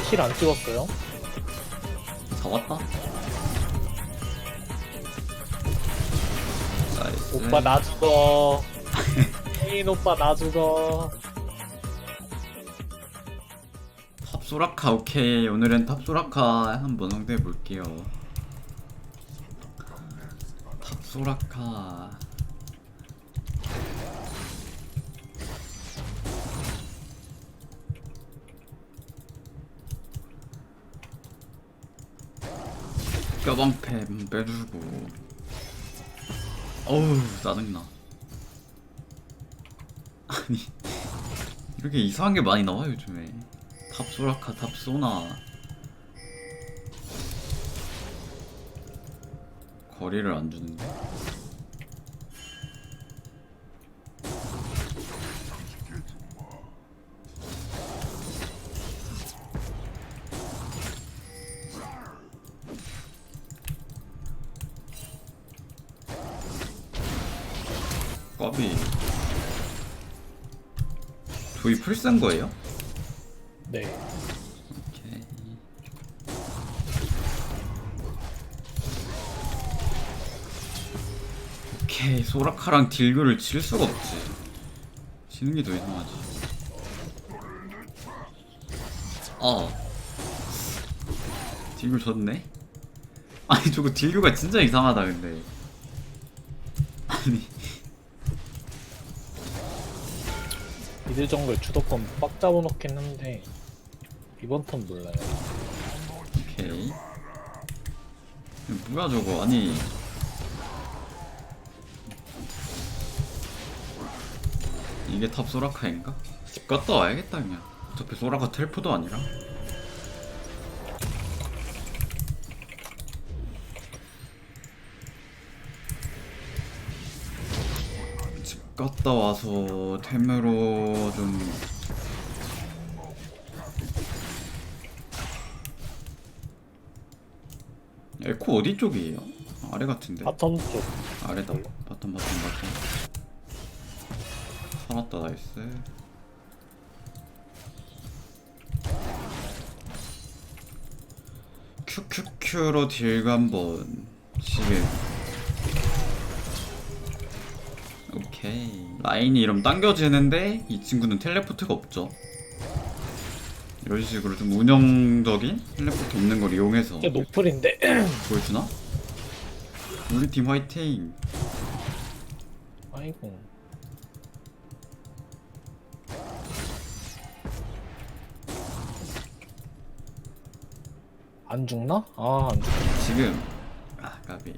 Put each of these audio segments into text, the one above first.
힐안 찍었어요? 잡았다. 나이스. 오빠 나 죽어. 혜인 오빠 나 죽어. 탑소라카 오케이 오늘은 탑소라카 한번 상대해 볼게요 탑소라카 뼈방패 빼주고. 어우 짜증나. 아니 이렇게 이상한 게 많이 나와 요즘에. 탑소라카 탑소나. 거리를 안 주는데 꽈비 도이 풀쓴 거예요? 네. 오케이. 오케이 소라카랑 딜교를 질 수가 없지 지는 게 더 이상하지 아 딜교 졌네? 아니 저거 딜교가 진짜 이상하다 근데 아니 미드 정글 주도권 빡 잡아놓긴 한데 이번 턴 몰라요. 오케이. 뭐야 저거? 아니. 이게 탑 소라카인가? 집 갔다 와야겠다 그냥. 어차피 소라카 텔포도 아니라 갔다 와서 템으로 좀 에코 어디 쪽이에요? 아래 같은데. 바텀 쪽. 아래다. 바텀 바텀 바텀. 살았다 나이스. 큐큐큐로 딜 한번. 11 라인이 이름 당겨지는데 이 친구는 텔레포트가 없죠. 이런 식으로 좀 운영적인 텔레포트 있는 걸 이용해서 이게 노플인데? 보여주나? 우리 팀 화이팅! 아이고. 안 죽나? 아안 죽 지금 아 까비.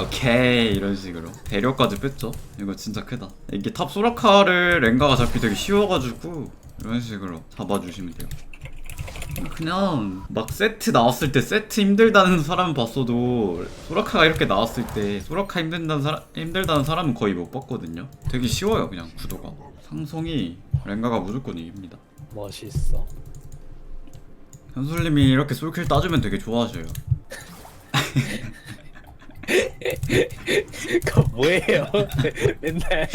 오케이 이런 식으로 배려까지 뺐죠 이거 진짜 크다 이게 탑 소라카를 랭가가 잡기 되게 쉬워가지고 이런 식으로 잡아주시면 돼요 그냥 막 세트 나왔을 때 세트 힘들다는 사람 봤어도 소라카가 이렇게 나왔을 때 소라카 힘들다는 사람 힘들다는 사람은 거의 못 봤거든요. 되게 쉬워요 그냥 구도가. 상성이 랭가가 무조건 이깁니다. 멋있어. 현술님이 이렇게 솔킬 따주면 되게 좋아하셔요. 그거 뭐예요? 맨날.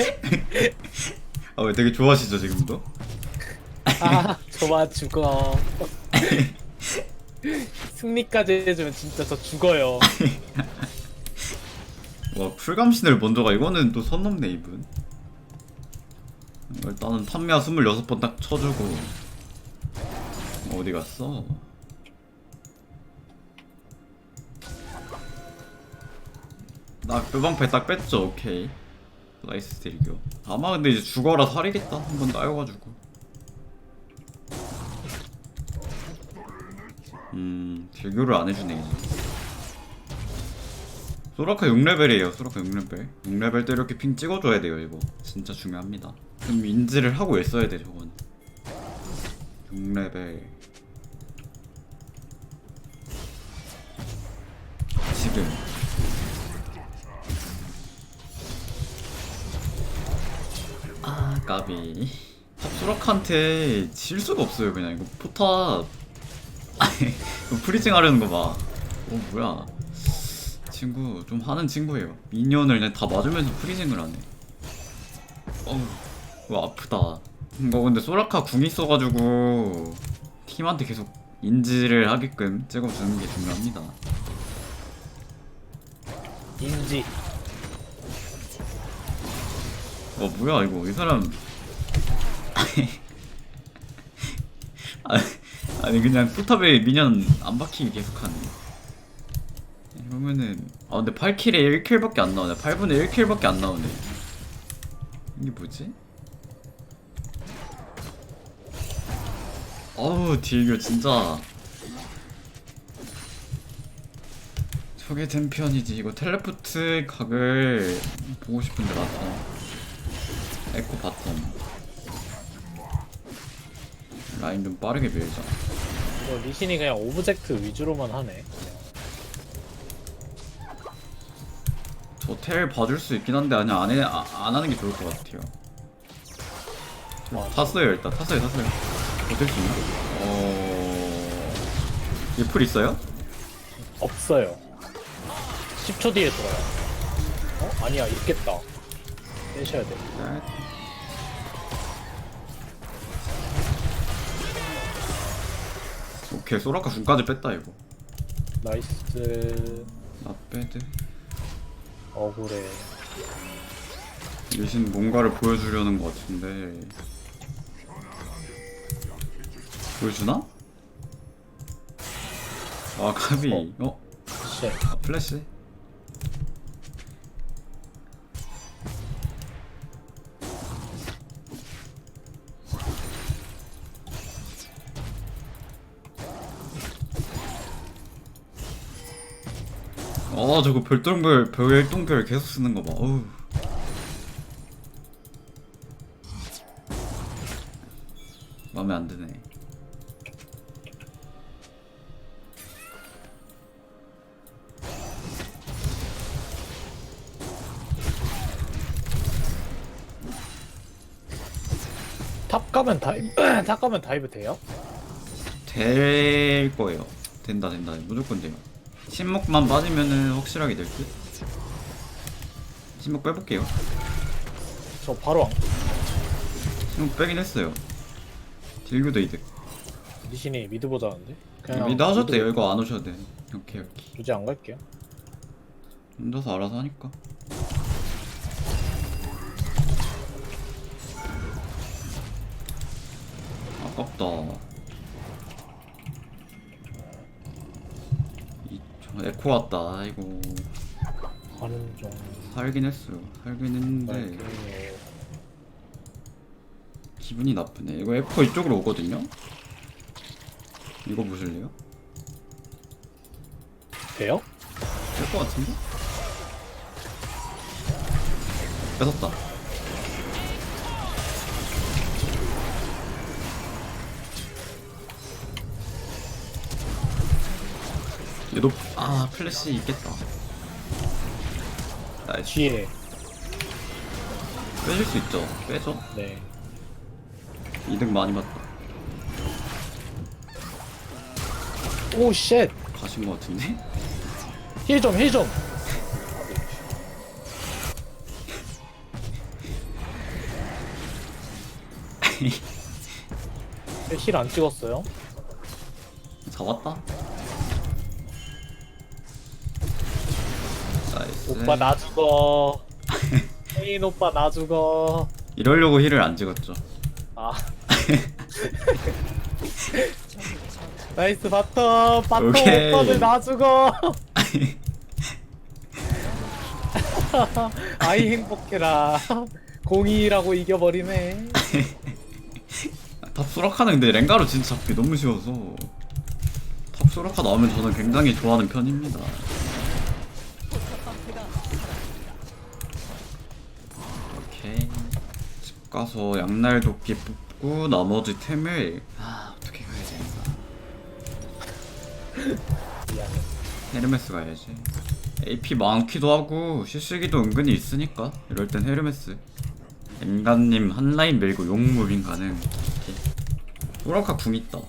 아 왜 되게 좋아하시죠 지금도? 아, 저만 죽어. 승리까지 해주면 진짜 저 죽어요. 와 풀감신을 먼저 가 이거는 또 선 넘네 이분. 일단은 판매야 26번 딱 쳐주고 어디 갔어? 나 뼈방패 딱 뺐죠 오케이. 나이스 딜교. 아마 근데 이제 죽어라 살이겠다 한 번 따여가지고. 음 딜교를 안 해주네 이제. 소라카 6레벨이에요 소라카 6레벨. 6레벨 때 이렇게 핑 찍어줘야 돼요 이거. 진짜 중요합니다. 좀 인지를 하고 있어야 돼 저건. 6레벨 까비 탑수락한테 질 수가 없어요 그냥. 이거 포탑. 아니 이거 프리징 하려는 거봐. 어 뭐야. 친구 좀 하는 친구예요. 미니언을 그냥 다 맞으면서 프리징을 하네. 어우 이거 아프다. 이거 근데 소라카 궁 있어가지고 팀한테 계속 인지를 하게끔 찍어주는 게 중요합니다. 인지. 어 뭐야 이거. 이 사람 아니, 아니 그냥 포탑에 미니언 안 박히게 계속하네. 이러면은 아 근데 8킬에 1킬밖에 안 나오네. 8분에 1킬밖에 안 나오네. 이게 뭐지? 어우 딜교 진짜. 저게 챔피언이지. 이거 텔레포트 각을 보고 싶은데 맞다 에코 바텀 라인 좀 빠르게 밀자. 이거 리신이 그냥 오브젝트 위주로만 하네. 저 텔 봐줄 수 있긴 한데 아니 안, 해, 아, 안 하는 게 좋을 것 같아요. 아, 탔어요 일단. 탔어요 탔어요. 어쩔 수 있나? 어... 얘풀 있어요? 없어요. 10초 뒤에 돌아요. 어? 아니야 있겠다. 빼셔야 돼 오케이 소라카 군까지 뺐다 이거. 나이스. 나 빼드. 억울해. 리신 뭔가를 보여주려는 것 같은데. 보여주나? 아 카비 어? 쉣. 아, 플래시? 아 저거 별똥별 별똥별 계속 쓰는 거 봐. 어우. 마음에 안 드네. 탑 가면 다이브 탑 가면 다이브 돼요? 될 거예요. 된다 된다 무조건 돼요. 신목만 빠지면은 확실하게 될 듯. 신목 빼볼게요. 저 바로 안 신목 빼긴 했어요. 딜교도 이득. 리신이 미드 보자는데? 미드 하셔도 돼요. 이거 안 오셔도 돼. 오케이 오케이. 굳이 안 갈게요 혼자서 알아서 하니까. 아깝다. 이, 저 에코 왔다. 아이고. 가는 중 살긴 했어요. 살긴 했는데. 기분이 나쁘네. 이거 에코 이쪽으로 오거든요. 이거 보실래요? 돼요? 될 것 같은데? 뺏었다. 얘도 아 플래시 있겠다. 나이스. 뒤에 빼줄 수 있죠. 빼줘. 네 이득 많이 봤다. 오, 쉣! 가신 것 같은데? 힐 좀, 힐 좀! 힐 안 찍었어요? 잡았다. 오빠 나 죽어. 혜인 오빠 나 죽어. 이러려고 힐을 안 찍었죠. 아. 나이스 바텀 바텀 오케이. 오빠들 나 죽어. 아이 행복해라. 공이라고 이겨버리네. 탑 소라카는 근데 랭가로 진짜 잡기 너무 쉬워서 탑 소라카 나오면 저는 굉장히 좋아하는 편입니다. 가서 양날 도끼 뽑고 나머지 템을 아 어떻게 가야 미안해. 헤르메스 가야지. AP 많기도 하고 시시기도 은근히 있으니까. 이럴 땐 헤르메스. 엠간님 한 라인 밀고 용무빙 가능. 오케이. 소라카 궁 있다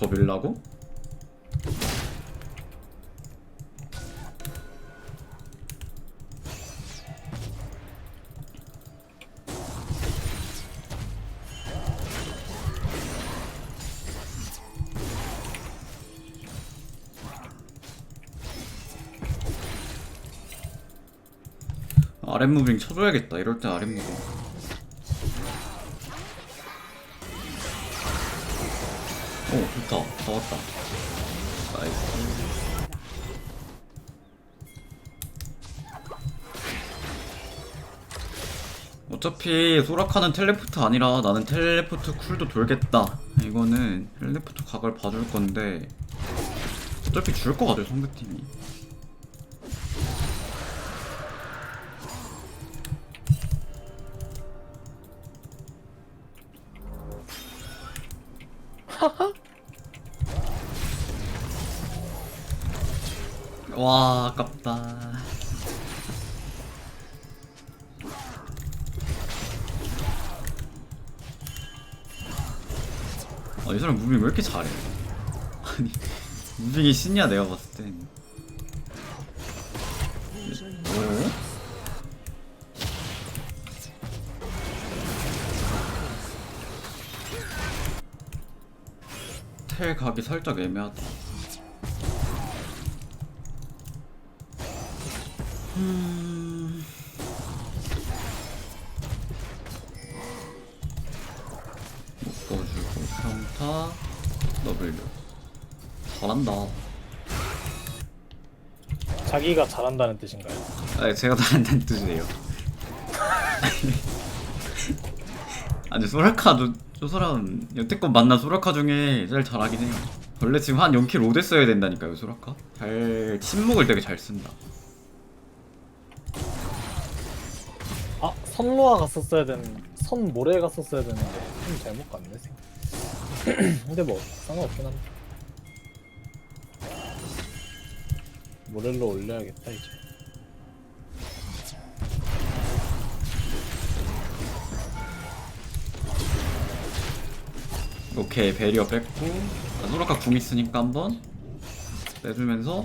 더 밀라고? 아랫무빙 쳐줘야겠다 이럴 때 아랫무빙 오 좋다 잡았다. 나이스. 어차피 소라카는 텔레포트 아니라 나는 텔레포트 쿨도 돌겠다. 이거는 텔레포트 각을 봐줄 건데 어차피 줄것 같아요 상대팀이 와 아깝다 아, 이 사람 무빙 왜 이렇게 잘해? 아니, 무빙이 신이야, 내가 봤을 땐. 어? 텔 각이 살짝 애매하다. 음... 묶어주고 평타 W. 잘한다. 자기가 잘한다는 뜻인가요? 아 제가 잘한다는 뜻이에요. 아니 소라카 저, 저 사람 여태껏 만난 소라카 중에 제일 잘하긴 해요. 원래 지금 한 0킬 5대 써야 된다니까요 소라카. 잘 침묵을 되게 잘 쓴다 아 선로아 갔었어야 되는 선 모래 갔었어야 되는데 좀 잘못 갔네 생각. 근데 뭐 상관없긴 한데. 모렐로 올려야겠다 이제. 오케이 베리어 뺐고. 아, 소라카 궁 있으니까 한번 빼주면서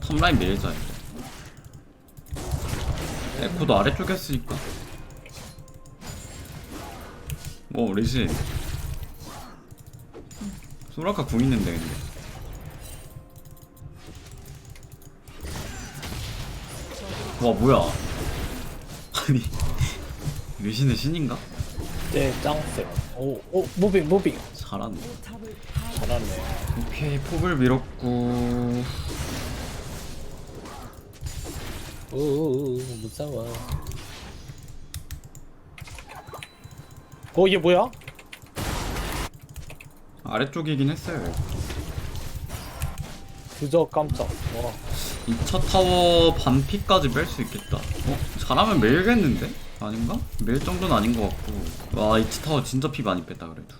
탑라인 밀자 이거 에코도 아래쪽에 했으니까. 오 리신 소라카 궁 있는데 근데. 와 뭐야? 아니 리신의 신인가? 네 짱세 오오 무빙 무빙. 잘하네. 잘하네. 오케이 폭을 밀었고 오오오 무서워 어 이게 뭐야? 아래쪽이긴 했어요 그저 깜짝 와 2차 타워 반피까지 뺄 수 있겠다 어? 잘하면 밀겠는데? 아닌가? 밀 정도는 아닌 것 같고 와 2차 타워 진짜 피 많이 뺐다 그래도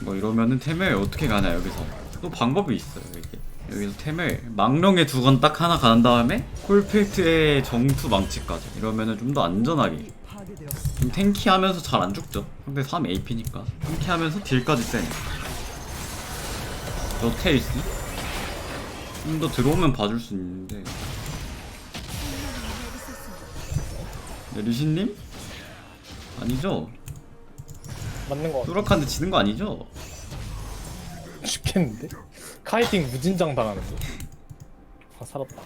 뭐 이러면은 테멜 어떻게 가냐 여기서 또 방법이 있어요 이게. 여기서 테멜 망령의 두 건 딱 하나 가는 다음에 콜필트의 정투 망치까지. 이러면은 좀 더 안전하게. 좀 탱키하면서 잘 안 죽죠. 상대 3 AP니까. 탱키하면서 딜까지 세네. 저 테이스 좀 더 들어오면 봐줄 수 있는데. 네, 리신님? 아니죠? 맞는 거 같아 뚜락한테 지는 거 아니죠? 죽겠는데? 카이팅 무진장 당하는데? 아 살았다.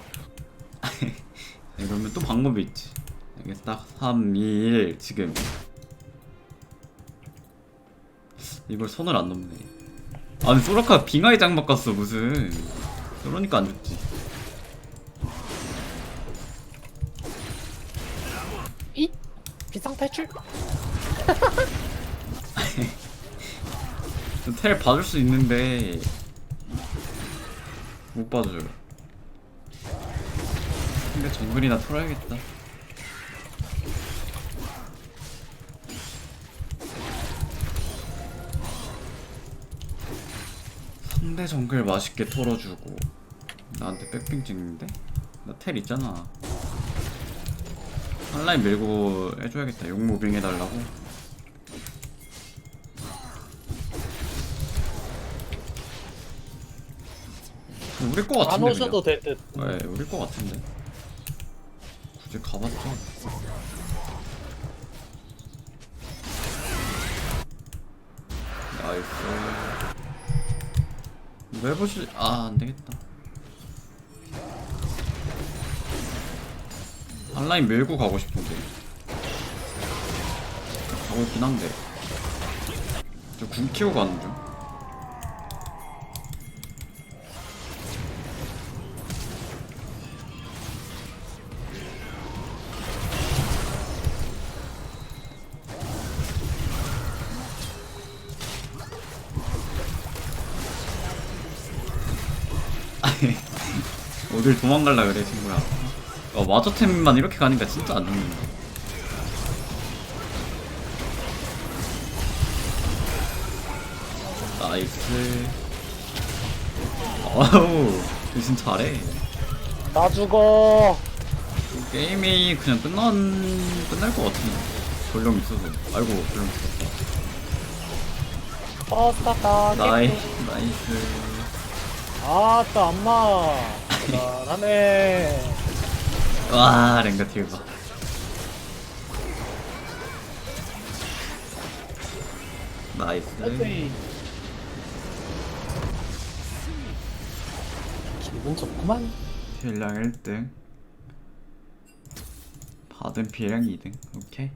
이러면 또 방법이 있지. 이게 딱 3, 2, 1 지금. 이걸 손을 안 넘네. 아니 소라카 빙하의 장막 갔어 무슨. 그러니까 안 죽지. 이? 비상 탈출 텔 봐줄 수 있는데 못 봐줘요. 근데 정글이나 털어야겠다. 상대 정글 맛있게 털어주고. 나한테 백핑 찍는데? 나 텔 있잖아. 한라인 밀고 해줘야겠다. 용 무빙 해달라고 우리 거안 같은데 오셔도 그냥. 될 듯. 네 우리 거 같은데. 굳이 가봤자 나이스. 왜 보실 아 안 되겠다. 한라인 밀고 가고 싶은데. 가고 있긴 한데. 저궁 키고 가는 중 어딜 도망갈라 그래 친구야 어, 마저템만 이렇게 가니까 진짜 안 죽는다 나이스 어우 대신 잘해 나 죽어. 게임이 그냥 끝난 끝날 것 같은데 전령 있어서 아이고 전령 있었다. 나이 나이스 아따 엄마. 잘하네. 와 랭가티브 봐 나이스. 기분 좋구만. 필량 1등 받은 피해량 2등 오케이